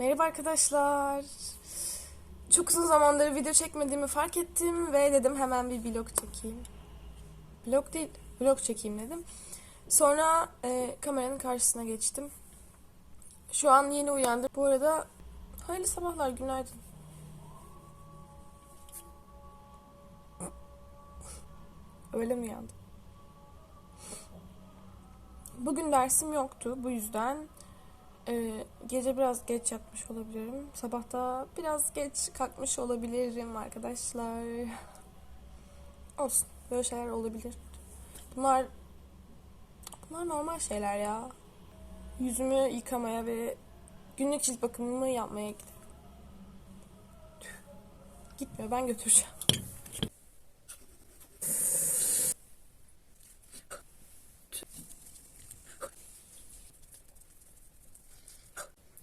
Merhaba arkadaşlar. Çok uzun zamandır video çekmediğimi fark ettim ve dedim hemen bir vlog çekeyim. Vlog değil, vlog çekeyim dedim. Sonra e, kameranın karşısına geçtim. Şu an yeni uyandım. Bu arada hayırlı sabahlar, günaydın. Öyle mi uyandım? Bugün dersim yoktu. Bu yüzden ee, gece biraz geç yatmış olabilirim. Sabahta biraz geç kalkmış olabilirim arkadaşlar. Olsun. Böyle şeyler olabilir. Bunlar bunlar normal şeyler ya. Yüzümü yıkamaya ve günlük cilt bakımımı yapmaya gidiyorum. Gitmiyor. Ben götüreceğim.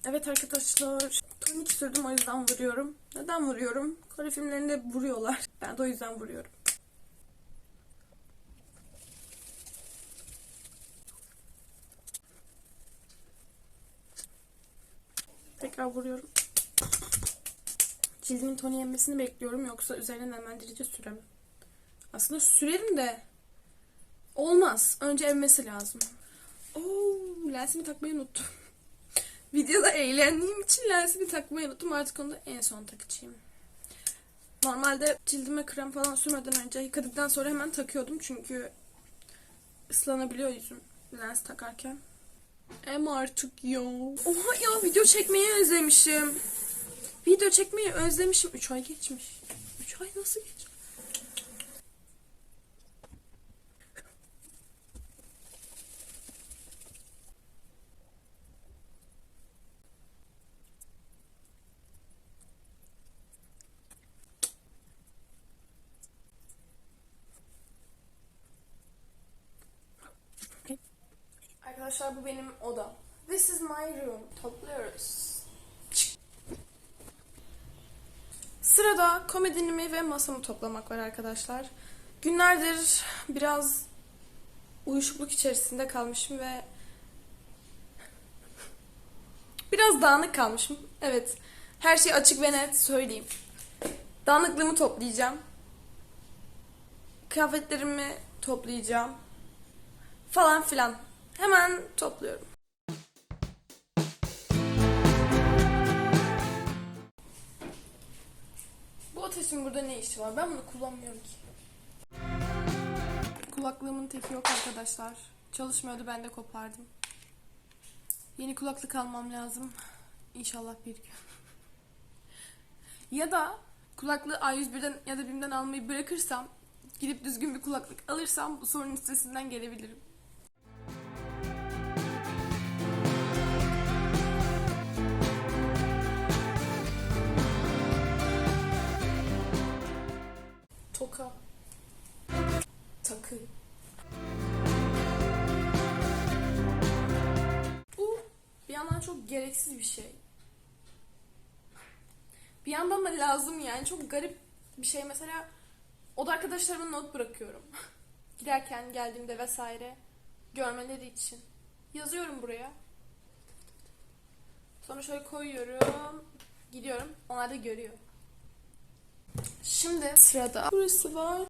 Evet arkadaşlar. Tonik sürdüm o yüzden vuruyorum. Neden vuruyorum? Kore filmlerinde vuruyorlar. Ben de o yüzden vuruyorum. Tekrar vuruyorum. Cildimin toni emmesini bekliyorum yoksa üzerine nemlendirici süremem. Aslında sürerim de olmaz. Önce emmesi lazım. Oo, lensimi takmayı unuttum. Videoda eğlendiğim için lensimi takmayı unuttum. Artık onu da en son takacağım. Normalde cildime krem falan sürmeden önce yıkadıktan sonra hemen takıyordum. Çünkü ıslanabiliyor yüzüm lens takarken. Em artık ya. Oha ya video çekmeyi özlemişim. Video çekmeyi özlemişim. 3 ay geçmiş. 3 ay nasıl geçti? Arkadaşlar bu benim odam. This is my room. Topluyoruz. Sırada komodinimi ve masamı toplamak var arkadaşlar. Günlerdir biraz uyuşukluk içerisinde kalmışım ve biraz dağınık kalmışım. Evet. Her şey açık ve net söyleyeyim. Dağınıklığımı toplayacağım. Kıyafetlerimi toplayacağım. Falan filan. Hemen topluyorum. Bu ateşin burada ne işi var? Ben bunu kullanmıyorum ki. Kulaklığımın teki yok arkadaşlar. Çalışmıyordu ben de kopardım. Yeni kulaklık almam lazım. İnşallah bir gün. ya da kulaklığı A101'den ya da BİM'den almayı bırakırsam gidip düzgün bir kulaklık alırsam bu sorunun üstesinden gelebilirim. Yandan çok gereksiz bir şey. Bir yandan da lazım yani. Çok garip bir şey. Mesela oda arkadaşlarıma not bırakıyorum. Giderken, geldiğimde vesaire görmeleri için. Yazıyorum buraya. Sonra şöyle koyuyorum. Gidiyorum. Onlar da görüyor. Şimdi sırada burası var.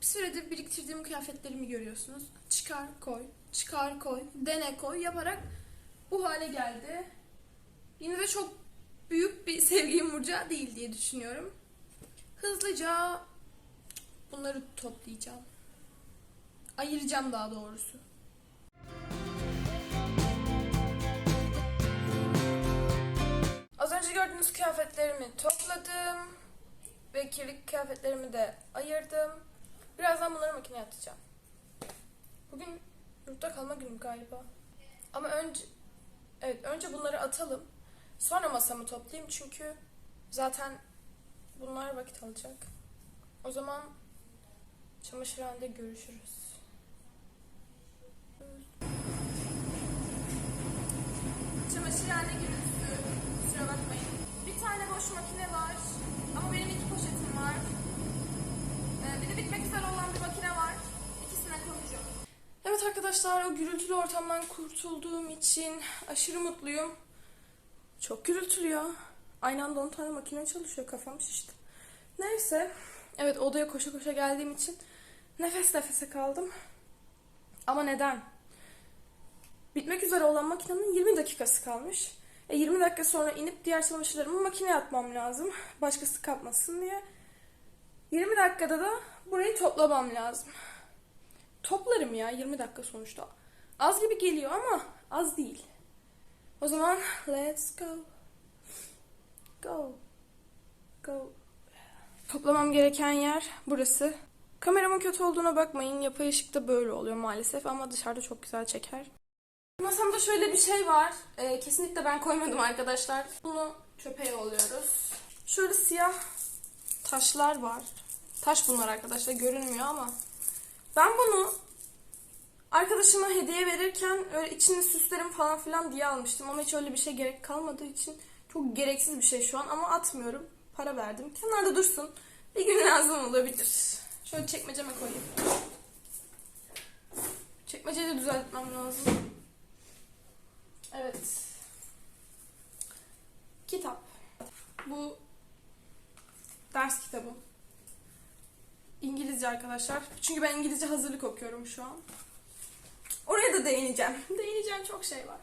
Bir süredir biriktirdiğim kıyafetlerimi görüyorsunuz. Çıkar koy, çıkar koy, dene koy yaparak bu hale geldi. Yine de çok büyük bir sevgi yumurcağı değil diye düşünüyorum. Hızlıca bunları toplayacağım. Ayıracağım daha doğrusu. Az önce gördüğünüz kıyafetlerimi topladım. Ve kirli kıyafetlerimi de ayırdım. Birazdan bunları makineye atacağım. Bugün yurtta kalma günüm galiba. Ama önce evet önce bunları atalım. Sonra masamı toplayayım çünkü zaten bunlar vakit alacak. O zaman çamaşırhanede görüşürüz. Çamaşırhane gürültüsü. Kusura bakmayın. Bir tane boş makine var. Ama benim iki poşetim var. Ee, bir de bitmek üzere olan bir makine var. İkisine koyacağım. Evet arkadaşlar o gürültülü ortamdan kurtulduğum için aşırı mutluyum. Çok gürültülüyor. Aynı anda 10 tane makine çalışıyor. Kafam şişti. Neyse. Evet odaya koşa koşa geldiğim için nefes nefese kaldım. Ama neden? Bitmek üzere olan makinenin 20 dakikası kalmış. E 20 dakika sonra inip diğer çamaşırlarımı makineye atmam lazım. Başkası kapmasın diye. 20 dakikada da burayı toplamam lazım. Toplarım ya 20 dakika sonuçta. Az gibi geliyor ama az değil. O zaman let's go. Go. Go. Toplamam gereken yer burası. Kameramın kötü olduğuna bakmayın. Yapay ışıkta böyle oluyor maalesef ama dışarıda çok güzel çeker. Masamda şöyle bir şey var. Ee, kesinlikle ben koymadım arkadaşlar. Bunu çöpe yolluyoruz. Şöyle siyah taşlar var. Taş bunlar arkadaşlar görünmüyor ama. Ben bunu arkadaşıma hediye verirken öyle içini süslerim falan filan diye almıştım. Ama hiç öyle bir şey gerek kalmadığı için çok gereksiz bir şey şu an ama atmıyorum. Para verdim. Kenarda dursun. Bir gün lazım olabilir. Şöyle çekmeceme koyayım. Çekmeceyi de düzeltmem lazım. Evet. Kitap. Bu ders kitabı. İngilizce arkadaşlar. Çünkü ben İngilizce hazırlık okuyorum şu an. Oraya da değineceğim. Değineceğim çok şey var.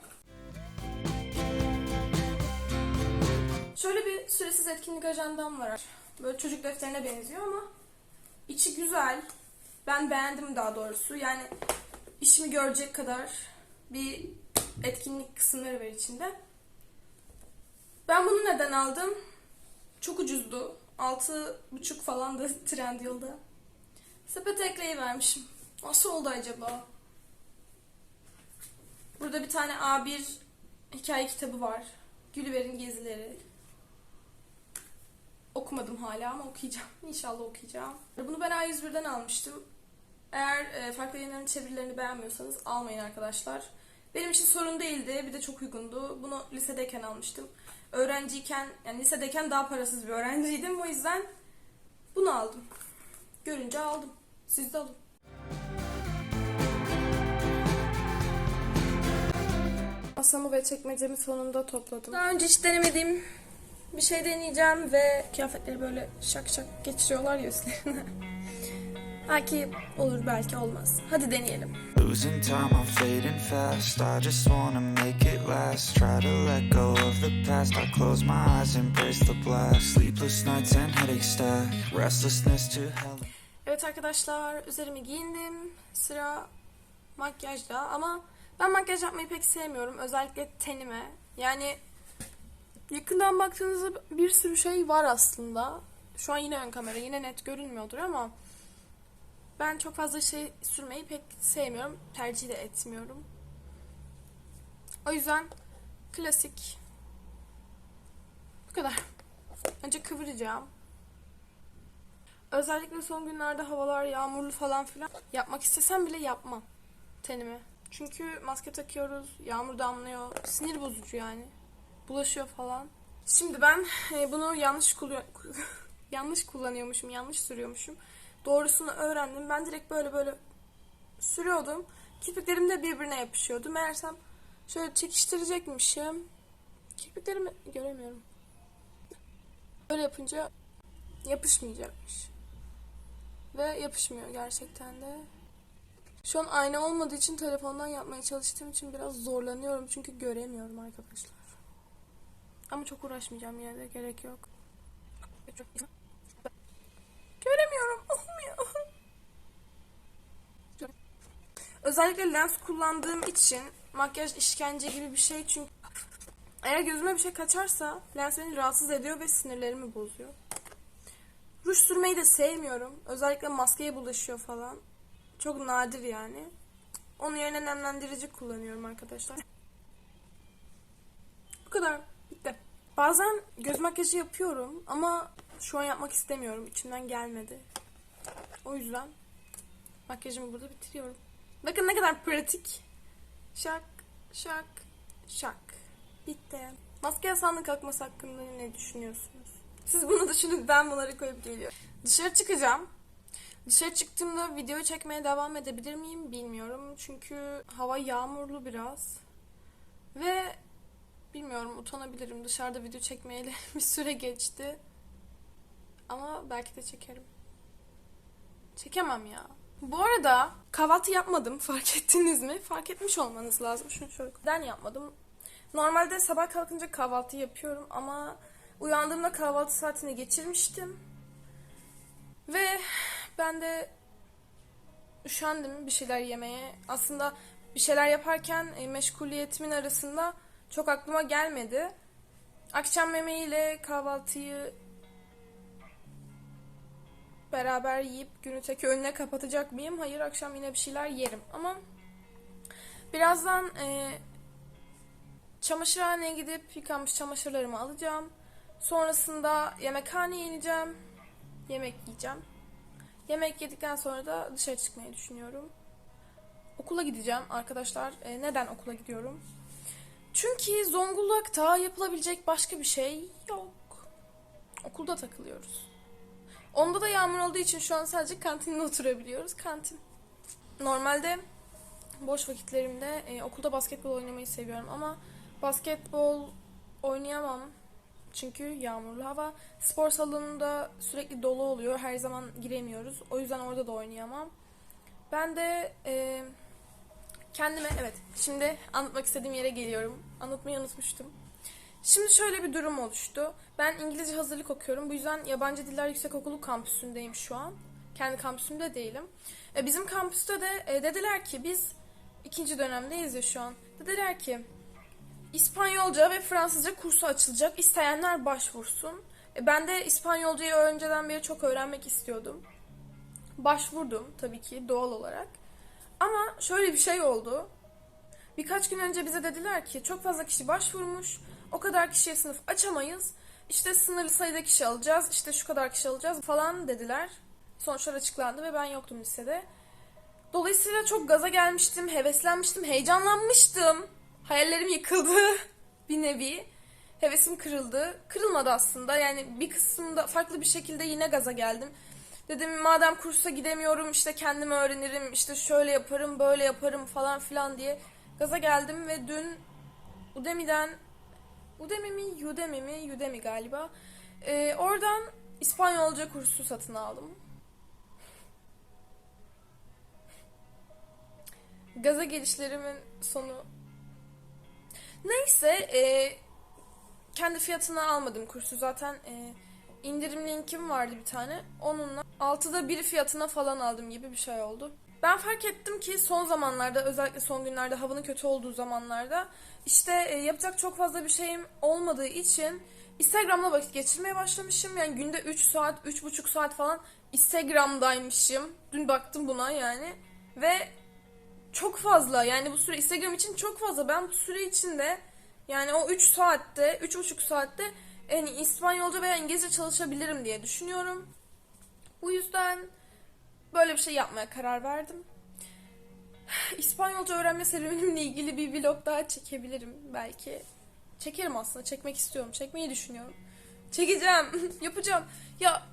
Şöyle bir süresiz etkinlik ajandam var. Böyle çocuk defterine benziyor ama içi güzel. Ben beğendim daha doğrusu. Yani işimi görecek kadar bir etkinlik kısımları var içinde. Ben bunu neden aldım? Çok ucuzdu. 6,5 falan da Trendyol'da. Sepete ekleyivermişim. Nasıl oldu acaba? Burada bir tane A1 hikaye kitabı var. Gülliver'in Gezileri. Okumadım hala ama okuyacağım. İnşallah okuyacağım. Bunu ben A101'den almıştım. Eğer e, farklı yayınların çevirilerini beğenmiyorsanız almayın arkadaşlar. Benim için sorun değildi. Bir de çok uygundu. Bunu lisedeyken almıştım. Öğrenciyken, yani lisedeyken daha parasız bir öğrenciydim. O yüzden bunu aldım. Görünce aldım. Siz de alın. Masamı ve çekmecemi sonunda topladım. Daha önce hiç denemediğim bir şey deneyeceğim ve kıyafetleri böyle şak şak geçiriyorlar ya üstlerine. belki olur belki olmaz. Hadi deneyelim. Losing time, I'm fading fast. I just wanna make it last. Try to let go of the past. I close my eyes, embrace the blast. Sleepless nights and headaches stack. Restlessness to hell. Evet arkadaşlar üzerimi giyindim. Sıra makyajda ama ben makyaj yapmayı pek sevmiyorum. Özellikle tenime. Yani yakından baktığınızda bir sürü şey var aslında. Şu an yine ön kamera yine net görünmüyordur ama ben çok fazla şey sürmeyi pek sevmiyorum. Tercih de etmiyorum. O yüzden klasik bu kadar. Önce kıvıracağım. Özellikle son günlerde havalar yağmurlu falan filan yapmak istesem bile yapmam tenime. Çünkü maske takıyoruz, yağmur damlıyor, sinir bozucu yani. Bulaşıyor falan. Şimdi ben e, bunu yanlış kullan yanlış kullanıyormuşum, yanlış sürüyormuşum. Doğrusunu öğrendim. Ben direkt böyle böyle sürüyordum. Kirpiklerim de birbirine yapışıyordu. Meğersem şöyle çekiştirecekmişim. Kirpiklerimi göremiyorum. Böyle yapınca yapışmayacakmış. Ve yapışmıyor gerçekten de. Şu an ayna olmadığı için telefondan yapmaya çalıştığım için biraz zorlanıyorum. Çünkü göremiyorum arkadaşlar. Ama çok uğraşmayacağım yine de gerek yok. Göremiyorum. Olmuyor. Özellikle lens kullandığım için makyaj işkence gibi bir şey çünkü eğer gözüme bir şey kaçarsa lens beni rahatsız ediyor ve sinirlerimi bozuyor. Ruj sürmeyi de sevmiyorum. Özellikle maskeye bulaşıyor falan. Çok nadir yani. Onun yerine nemlendirici kullanıyorum arkadaşlar. Bu kadar. Bitti. Bazen göz makyajı yapıyorum ama şu an yapmak istemiyorum. İçimden gelmedi. O yüzden makyajımı burada bitiriyorum. Bakın ne kadar pratik. Şak, şak, şak. Bitti. Maske yasağının kalkması hakkında ne düşünüyorsunuz? Siz bunu düşünün ben bunları koyup geliyorum. Dışarı çıkacağım. Dışarı çıktığımda video çekmeye devam edebilir miyim bilmiyorum. Çünkü hava yağmurlu biraz. Ve bilmiyorum utanabilirim. Dışarıda video çekmeyeli bir süre geçti. Ama belki de çekerim. Çekemem ya. Bu arada kahvaltı yapmadım. Fark ettiniz mi? Fark etmiş olmanız lazım. Şunu şöyle. Ben yapmadım. Normalde sabah kalkınca kahvaltı yapıyorum ama uyandığımda kahvaltı saatini geçirmiştim. Ve ben de üşendim bir şeyler yemeye. Aslında bir şeyler yaparken e, meşguliyetimin arasında çok aklıma gelmedi. Akşam yemeğiyle kahvaltıyı beraber yiyip günü tek önüne kapatacak mıyım? Hayır akşam yine bir şeyler yerim. Ama birazdan e, çamaşırhaneye gidip yıkanmış çamaşırlarımı alacağım. Sonrasında yemekhaneye ineceğim. Yemek yiyeceğim. Yemek yedikten sonra da dışarı çıkmayı düşünüyorum. Okula gideceğim arkadaşlar. E, neden okula gidiyorum? Çünkü Zonguldak'ta yapılabilecek başka bir şey yok. Okulda takılıyoruz. Onda da yağmur olduğu için şu an sadece kantinde oturabiliyoruz. Kantin. Normalde boş vakitlerimde e, okulda basketbol oynamayı seviyorum ama basketbol oynayamam. Çünkü yağmurlu hava. Spor salonunda sürekli dolu oluyor. Her zaman giremiyoruz. O yüzden orada da oynayamam. Ben de e, kendime evet şimdi anlatmak istediğim yere geliyorum. Anlatmayı unutmuştum. Şimdi şöyle bir durum oluştu. Ben İngilizce hazırlık okuyorum. Bu yüzden Yabancı Diller Yüksekokulu kampüsündeyim şu an. Kendi kampüsümde değilim. E, bizim kampüste de e, dediler ki biz ikinci dönemdeyiz ya şu an. Dediler ki İspanyolca ve Fransızca kursu açılacak. İsteyenler başvursun. E, ben de İspanyolcayı önceden beri çok öğrenmek istiyordum. Başvurdum tabii ki doğal olarak. Ama şöyle bir şey oldu. Birkaç gün önce bize dediler ki çok fazla kişi başvurmuş. O kadar kişiye sınıf açamayız. İşte sınırlı sayıda kişi alacağız. işte şu kadar kişi alacağız falan dediler. Sonuçlar açıklandı ve ben yoktum lisede. Dolayısıyla çok gaza gelmiştim, heveslenmiştim, heyecanlanmıştım. Hayallerim yıkıldı bir nevi. Hevesim kırıldı. Kırılmadı aslında. Yani bir kısımda farklı bir şekilde yine gaza geldim. Dedim madem kursa gidemiyorum işte kendim öğrenirim işte şöyle yaparım böyle yaparım falan filan diye gaza geldim ve dün Udemy'den Udemy mi Udemy mi Udemy galiba Ee, oradan İspanyolca kursu satın aldım. Gaza gelişlerimin sonu Neyse, e, kendi fiyatına almadım kursu zaten. E, indirim linkim vardı bir tane. Onunla 6'da bir fiyatına falan aldım gibi bir şey oldu. Ben fark ettim ki son zamanlarda özellikle son günlerde havanın kötü olduğu zamanlarda işte e, yapacak çok fazla bir şeyim olmadığı için Instagram'da vakit geçirmeye başlamışım. Yani günde 3 saat, 3,5 saat falan Instagram'daymışım. Dün baktım buna yani. Ve çok fazla yani bu süre Instagram için çok fazla. Ben bu süre içinde yani o 3 saatte, 3,5 saatte yani İspanyolca veya İngilizce çalışabilirim diye düşünüyorum. Bu yüzden böyle bir şey yapmaya karar verdim. İspanyolca öğrenme serüvenimle ilgili bir vlog daha çekebilirim belki. Çekerim aslında. Çekmek istiyorum. Çekmeyi düşünüyorum. Çekeceğim. Yapacağım. Ya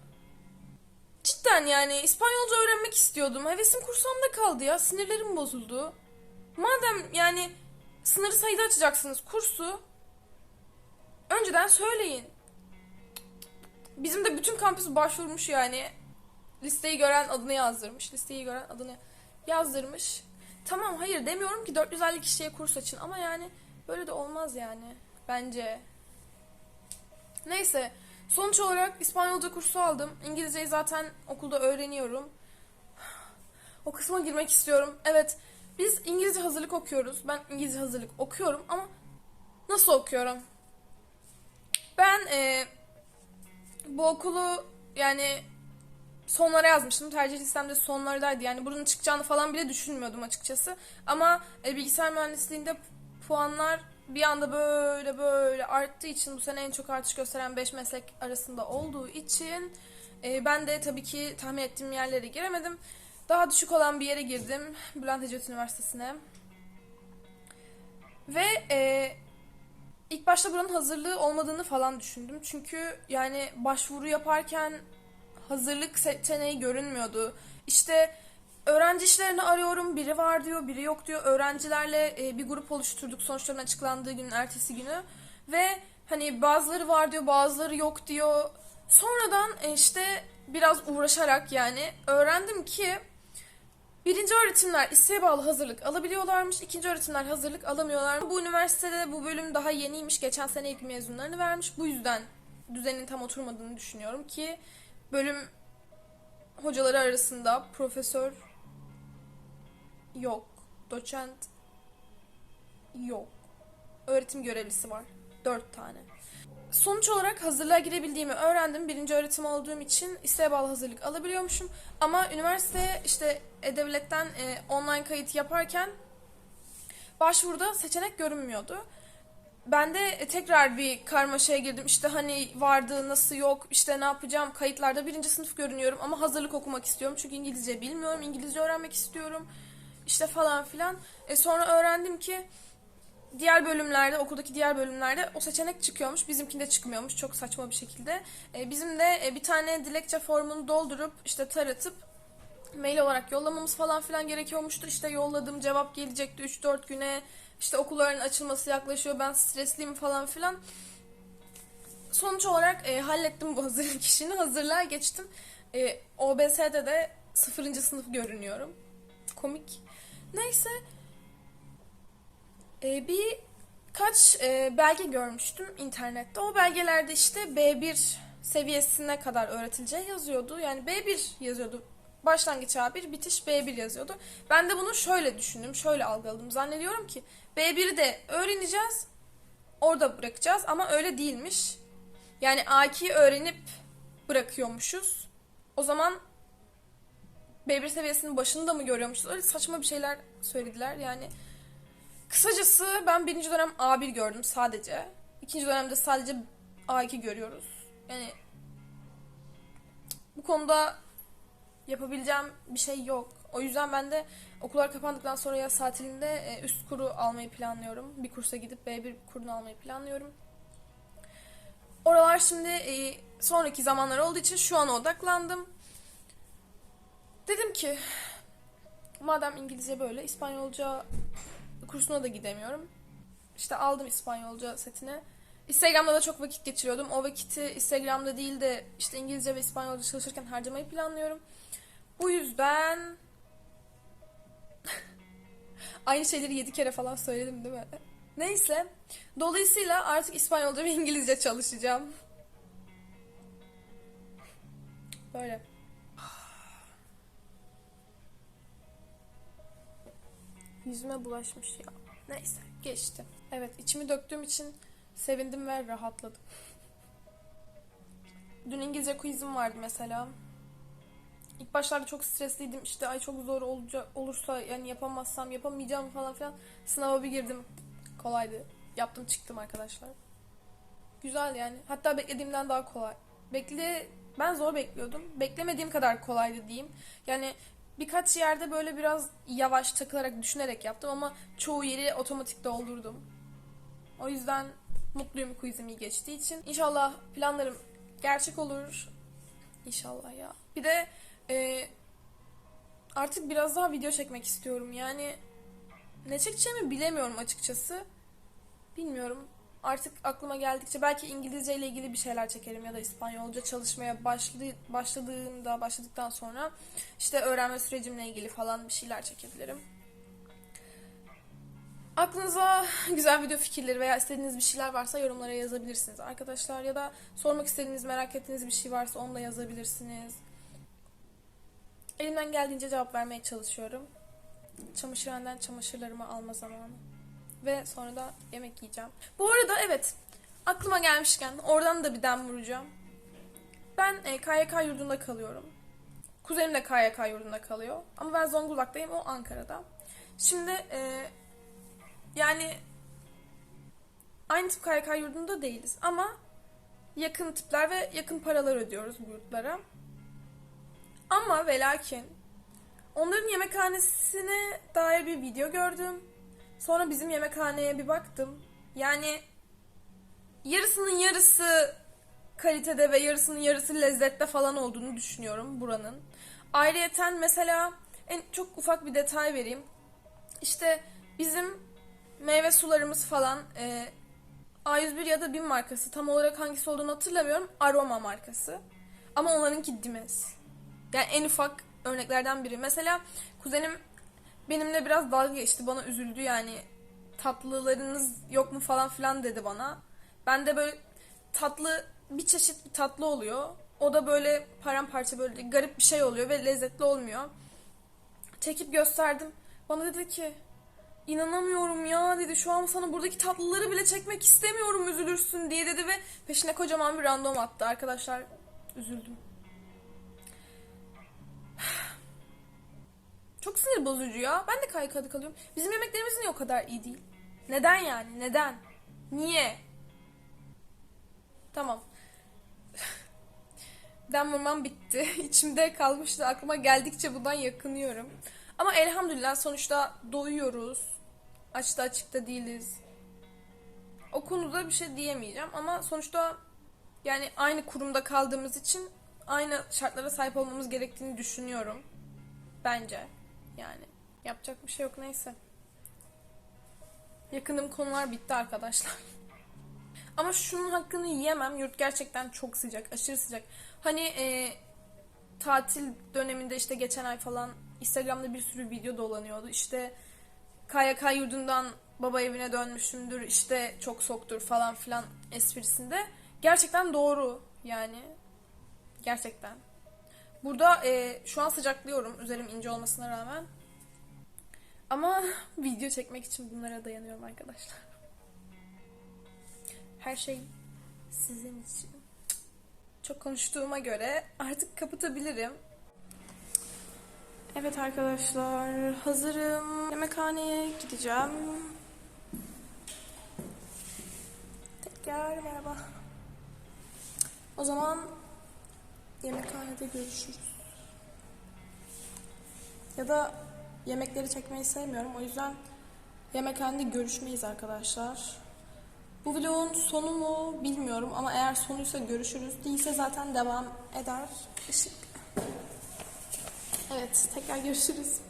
cidden yani İspanyolca öğrenmek istiyordum. Hevesim kursamda kaldı ya. Sinirlerim bozuldu. Madem yani sınırı sayıda açacaksınız kursu önceden söyleyin. Bizim de bütün kampüs başvurmuş yani. Listeyi gören adını yazdırmış. Listeyi gören adını yazdırmış. Tamam hayır demiyorum ki 450 kişiye kurs açın ama yani böyle de olmaz yani. Bence. Neyse. Sonuç olarak İspanyolca kursu aldım. İngilizceyi zaten okulda öğreniyorum. O kısma girmek istiyorum. Evet. Biz İngilizce hazırlık okuyoruz. Ben İngilizce hazırlık okuyorum ama nasıl okuyorum? Ben e, bu okulu yani sonlara yazmıştım. Tercih listemde sonlardaydı. Yani bunun çıkacağını falan bile düşünmüyordum açıkçası. Ama e, bilgisayar mühendisliğinde puanlar bir anda böyle böyle arttığı için bu sene en çok artış gösteren 5 meslek arasında olduğu için e, ben de tabii ki tahmin ettiğim yerlere giremedim. Daha düşük olan bir yere girdim. Bülent Ecevit Üniversitesi'ne. Ve e, ilk başta buranın hazırlığı olmadığını falan düşündüm. Çünkü yani başvuru yaparken hazırlık seçeneği görünmüyordu. İşte öğrenci işlerini arıyorum. Biri var diyor, biri yok diyor. Öğrencilerle e, bir grup oluşturduk sonuçların açıklandığı günün ertesi günü. Ve hani bazıları var diyor bazıları yok diyor. Sonradan e, işte biraz uğraşarak yani öğrendim ki birinci öğretimler isteğe bağlı hazırlık alabiliyorlarmış. ikinci öğretimler hazırlık alamıyorlar. Bu üniversitede bu bölüm daha yeniymiş. Geçen sene ilk mezunlarını vermiş. Bu yüzden düzenin tam oturmadığını düşünüyorum ki bölüm hocaları arasında profesör yok. Doçent yok. Öğretim görevlisi var. Dört tane. Sonuç olarak hazırlığa girebildiğimi öğrendim. Birinci öğretim olduğum için isteğe bağlı hazırlık alabiliyormuşum. Ama üniversiteye işte E-Devlet'ten e, online kayıt yaparken başvuruda seçenek görünmüyordu. Ben de e, tekrar bir karmaşaya girdim. İşte hani vardı, nasıl yok, işte ne yapacağım. Kayıtlarda birinci sınıf görünüyorum ama hazırlık okumak istiyorum. Çünkü İngilizce bilmiyorum, İngilizce öğrenmek istiyorum. İşte falan filan. E sonra öğrendim ki diğer bölümlerde, okuldaki diğer bölümlerde o seçenek çıkıyormuş. Bizimkinde çıkmıyormuş çok saçma bir şekilde. E, bizim de e, bir tane dilekçe formunu doldurup işte taratıp mail olarak yollamamız falan filan gerekiyormuştu. İşte yolladım cevap gelecekti 3-4 güne. İşte okulların açılması yaklaşıyor ben stresliyim falan filan. Sonuç olarak e, hallettim bu hazırlık işini. Hazırlığa geçtim. E, OBS'de de 0. sınıf görünüyorum. Komik. Neyse. E, bir kaç e, belge görmüştüm internette. O belgelerde işte B1 seviyesine kadar öğretileceği yazıyordu. Yani B1 yazıyordu. Başlangıç A1, bitiş B1 yazıyordu. Ben de bunu şöyle düşündüm, şöyle algıladım. Zannediyorum ki B1'i de öğreneceğiz, orada bırakacağız ama öyle değilmiş. Yani A2'yi öğrenip bırakıyormuşuz. O zaman B1 seviyesinin başında mı görüyormuşuz? Öyle saçma bir şeyler söylediler yani. Kısacası ben birinci dönem A1 gördüm sadece. İkinci dönemde sadece A2 görüyoruz. Yani bu konuda yapabileceğim bir şey yok. O yüzden ben de okullar kapandıktan sonra yaz tatilinde e, üst kuru almayı planlıyorum. Bir kursa gidip B1 kurunu almayı planlıyorum. Oralar şimdi e, sonraki zamanlar olduğu için şu an odaklandım. Dedim ki madem İngilizce böyle İspanyolca kursuna da gidemiyorum. İşte aldım İspanyolca setini. Instagram'da da çok vakit geçiriyordum. O vakiti Instagram'da değil de işte İngilizce ve İspanyolca çalışırken harcamayı planlıyorum. Bu yüzden aynı şeyleri yedi kere falan söyledim değil mi? Neyse. Dolayısıyla artık İspanyolca ve İngilizce çalışacağım. Böyle. Yüzüme bulaşmış ya. Neyse geçti. Evet içimi döktüğüm için sevindim ve rahatladım. Dün İngilizce quizim vardı mesela. İlk başlarda çok stresliydim. İşte ay çok zor olacak olursa yani yapamazsam yapamayacağım falan filan. Sınava bir girdim. Kolaydı. Yaptım çıktım arkadaşlar. Güzel yani. Hatta beklediğimden daha kolay. Bekle ben zor bekliyordum. Beklemediğim kadar kolaydı diyeyim. Yani birkaç yerde böyle biraz yavaş takılarak düşünerek yaptım ama çoğu yeri otomatik doldurdum. O yüzden mutluyum quizim iyi geçtiği için. İnşallah planlarım gerçek olur. İnşallah ya. Bir de e, artık biraz daha video çekmek istiyorum. Yani ne çekeceğimi bilemiyorum açıkçası. Bilmiyorum. Artık aklıma geldikçe belki İngilizce ile ilgili bir şeyler çekerim ya da İspanyolca çalışmaya başlı, başladığımda başladıktan sonra işte öğrenme sürecimle ilgili falan bir şeyler çekebilirim. Aklınıza güzel video fikirleri veya istediğiniz bir şeyler varsa yorumlara yazabilirsiniz arkadaşlar ya da sormak istediğiniz, merak ettiğiniz bir şey varsa onu da yazabilirsiniz. Elimden geldiğince cevap vermeye çalışıyorum. Çamaşırhaneden çamaşırlarımı alma zamanı. Ve sonra da yemek yiyeceğim. Bu arada evet aklıma gelmişken oradan da bir dem vuracağım. Ben e, KYK yurdunda kalıyorum. Kuzenim de KYK yurdunda kalıyor. Ama ben Zonguldak'tayım, o Ankara'da. Şimdi e, yani aynı tip KYK yurdunda değiliz ama yakın tipler ve yakın paralar ödüyoruz bu yurtlara. Ama ve lakin onların yemekhanesine dair bir video gördüm. Sonra bizim yemekhaneye bir baktım. Yani yarısının yarısı kalitede ve yarısının yarısı lezzette falan olduğunu düşünüyorum buranın. Ayrıyeten mesela en çok ufak bir detay vereyim. İşte bizim meyve sularımız falan e, A101 ya da BİM markası. Tam olarak hangisi olduğunu hatırlamıyorum. Aroma markası. Ama onlarınki Dimes. Yani en ufak örneklerden biri. Mesela kuzenim benimle biraz dalga geçti. Bana üzüldü yani. Tatlılarınız yok mu falan filan dedi bana. Ben de böyle tatlı bir çeşit bir tatlı oluyor. O da böyle paramparça böyle garip bir şey oluyor ve lezzetli olmuyor. Çekip gösterdim. Bana dedi ki İnanamıyorum ya dedi. Şu an sana buradaki tatlıları bile çekmek istemiyorum üzülürsün diye dedi ve peşine kocaman bir random attı. Arkadaşlar üzüldüm. Çok sinir bozucu ya. Ben de kaykada kalıyorum. Bizim yemeklerimiz niye o kadar iyi değil? Neden yani? Neden? Niye? Tamam. Ben vurmam bitti. İçimde kalmıştı. Aklıma geldikçe bundan yakınıyorum. Ama elhamdülillah sonuçta doyuyoruz. Açta açıkta değiliz. O konuda bir şey diyemeyeceğim ama sonuçta yani aynı kurumda kaldığımız için aynı şartlara sahip olmamız gerektiğini düşünüyorum. Bence. Yani yapacak bir şey yok neyse. Yakınım konular bitti arkadaşlar. Ama şunun hakkını yiyemem. Yurt gerçekten çok sıcak, aşırı sıcak. Hani e, tatil döneminde işte geçen ay falan Instagram'da bir sürü video dolanıyordu. İşte KYK yurdundan baba evine dönmüşümdür işte çok soktur falan filan esprisinde. Gerçekten doğru yani. Gerçekten. Burada e, şu an sıcaklıyorum üzerim ince olmasına rağmen. Ama video çekmek için bunlara dayanıyorum arkadaşlar. Her şey sizin için. Çok konuştuğuma göre artık kapatabilirim. Evet arkadaşlar hazırım. Yemekhaneye gideceğim. Tekrar merhaba. O zaman yemekhanede görüşürüz. Ya da yemekleri çekmeyi sevmiyorum. O yüzden yemekhanede görüşmeyiz arkadaşlar. Bu vlogun sonu mu bilmiyorum ama eğer sonuysa görüşürüz. Değilse zaten devam eder. Işık. Evet, tekrar görüşürüz.